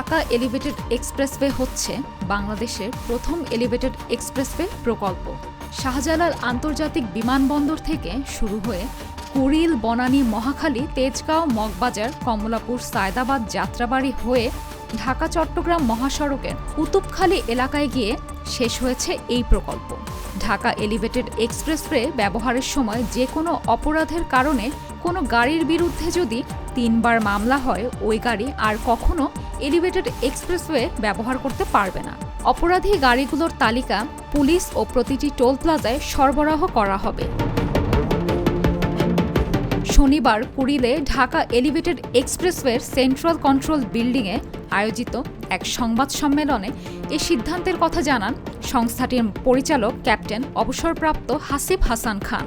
Dhaka elevated expressway হচ্ছে বাংলাদেশের প্রথম এলিভেটেড এক্সপ্রেসওয়ে প্রকল্প। শাহজালাল আন্তর্জাতিক বিমানবন্দর থেকে শুরু হয়ে কুড়িল, বনানী, মহাখালী, তেজগাঁও, মগবাজার, কমলাপুর, সায়দাবাদ যাত্রাবাড়ি হয়ে ঢাকা, চট্টগ্রাম মহাসড়কের কুতুবখালী এলাকায় গিয়ে শেষ হয়েছে এই প্রকল্প। ঢাকা এলিভেটেড এক্সপ্রেসওয়ে ব্যবহারের সময় যে কোনো অপরাধের কারণে কোনো গাড়ির বিরুদ্ধে যদি তিনবার মামলা হয়, ওই গাড়ি আর কখনো এলিভেটেড এক্সপ্রেসওয়ে ব্যবহার করতে পারবে না। অপরাধী গাড়িগুলোর তালিকা পুলিশ ও প্রতিটি টোল প্লাজায় সরবরাহ করা হবে। শনিবার কুড়িলে ঢাকা এলিভেটেড এক্সপ্রেসওয়ের সেন্ট্রাল কন্ট্রোল বিল্ডিংয়ে আয়োজিত এক সংবাদ সম্মেলনে এ সিদ্ধান্তের কথা জানান সংস্থাটির পরিচালক ক্যাপ্টেন অবসরপ্রাপ্ত হাসিব হাসান খান।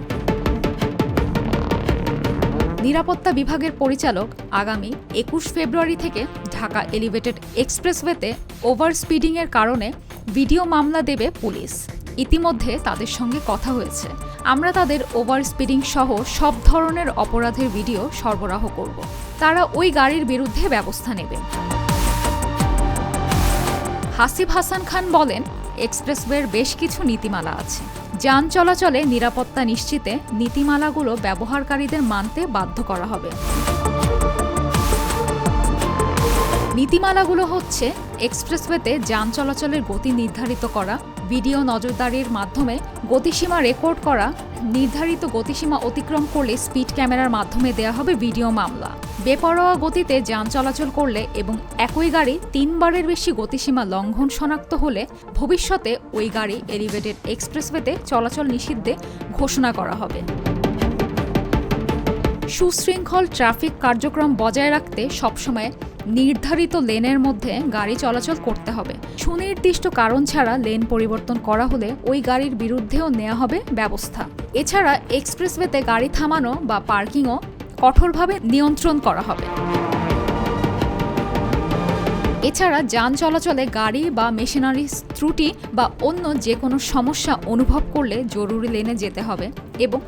নিরাপত্তা বিভাগের পরিচালক আগামী একুশ ফেব্রুয়ারি থেকে ঢাকা এলিভেটেড এক্সপ্রেসওয়েতে ওভার স্পিডিংয়ের কারণে ভিডিও মামলা দেবে পুলিশ। ইতিমধ্যে তাদের সঙ্গে কথা হয়েছে। আমরা তাদের ওভার স্পিডিং সহ সব ধরনের অপরাধের ভিডিও সরবরাহ করব। তারা ওই গাড়ির বিরুদ্ধে ব্যবস্থা নেবে। হাসিব হাসান খান বলেন, এক্সপ্রেসওয়ের বেশ কিছু নীতিমালা আছে। যান চলাচলে নিরাপত্তা নিশ্চিতে নীতিমালাগুলো ব্যবহারকারীদের মানতে বাধ্য করা হবে। নীতিমালাগুলো হচ্ছে এক্সপ্রেসওয়েতে যান চলাচলের গতি নির্ধারিত করা, ভিডিও নজরদারির মাধ্যমে গতিসীমা রেকর্ড করা, নির্ধারিত গতিসীমা অতিক্রম করলে স্পিড ক্যামেরার মাধ্যমে দেয়া হবে ভিডিও মামলা। বেপরোয়া গতিতে যান চলাচল করলে এবং একই গাড়ি তিনবারের বেশি গতিসীমা লঙ্ঘন শনাক্ত হলে ভবিষ্যতে ওই গাড়ি এলিভেটেড এক্সপ্রেসওয়েতে চলাচল নিষিদ্ধে ঘোষণা করা হবে। সুশৃঙ্খল ট্রাফিক কার্যক্রম বজায় রাখতে সবসময় নির্ধারিত লেনের মধ্যে গাড়ি চলাচল করতে হবে। সুনির্দিষ্ট কারণ ছাড়া লেন পরিবর্তন করা হলে ওই গাড়ির বিরুদ্ধেও নেওয়া হবে ব্যবস্থা। এছাড়া এক্সপ্রেসওয়েতে গাড়ি থামানো বা পার্কিংও কঠোরভাবে নিয়ন্ত্রণ করা হবে। এছাড়া যান চলাচলে গাড়ি বা মেশিনারি ত্রুটি বা অন্য যে কোনো সমস্যা অনুভব করলে জরুরি লেনে যেতে হবে এবং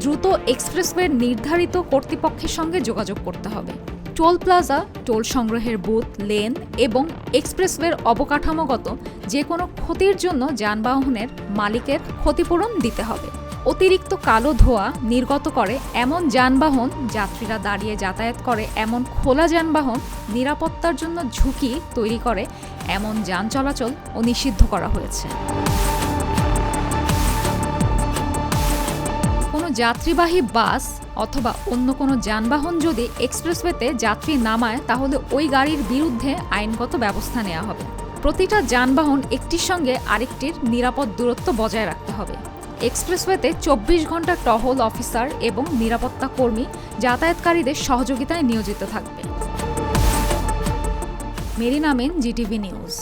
দ্রুত এক্সপ্রেসওয়ের নির্ধারিত কর্তৃপক্ষের সঙ্গে যোগাযোগ করতে হবে। টোল প্লাজা, টোল সংগ্রহের বুথ, লেন এবং এক্সপ্রেসওয়ের অবকাঠামোগত যে কোনো ক্ষতির জন্য যানবাহনের মালিকের ক্ষতিপূরণ দিতে হবে। অতিরিক্ত কালো ধোঁয়া নির্গত করে এমন যানবাহন, যাত্রীরা দাঁড়িয়ে যাতায়াত করে এমন খোলা যানবাহন নিরাপত্তার জন্য ঝুঁকি তৈরি করে, এমন যান চলাচল ও নিষিদ্ধ করা হয়েছে। যাত্রীবাহী বাস অথবা অন্য কোনো যানবাহন যদি এক্সপ্রেসওয়েতে যাত্রী নামায়, তাহলে ওই গাড়ির বিরুদ্ধে আইনগত ব্যবস্থা নেওয়া হবে। প্রতিটা যানবাহন একটির সঙ্গে আরেকটির নিরাপদ দূরত্ব বজায় রাখতে হবে। এক্সপ্রেসওয়েতে চব্বিশ ঘণ্টা টহল অফিসার এবং নিরাপত্তা কর্মী যাতায়াতকারীদের সহযোগিতায় নিয়োজিত থাকবে। Marin Amin GTV news.